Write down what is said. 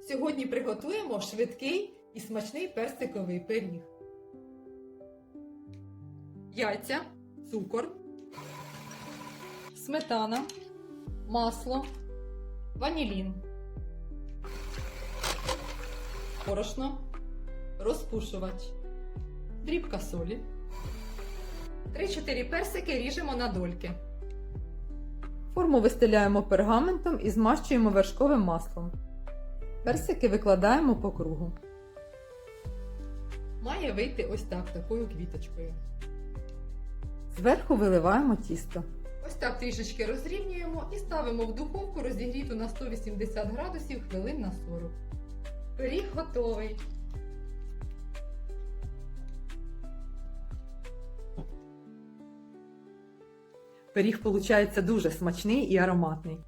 Сьогодні приготуємо швидкий і смачний персиковий пиріг. Яйця, цукор, сметана, масло, ванілін, борошно, розпушувач, дрібка солі. 3-4 персики ріжемо на дольки. Форму вистеляємо пергаментом і змащуємо вершковим маслом. Персики викладаємо по кругу. Має вийти ось так, такою квіточкою. Зверху виливаємо тісто. Ось так трішечки розрівнюємо і ставимо в духовку розігріту на 180 градусів хвилин на 40. Пиріг готовий. Пиріг виходить дуже смачний і ароматний.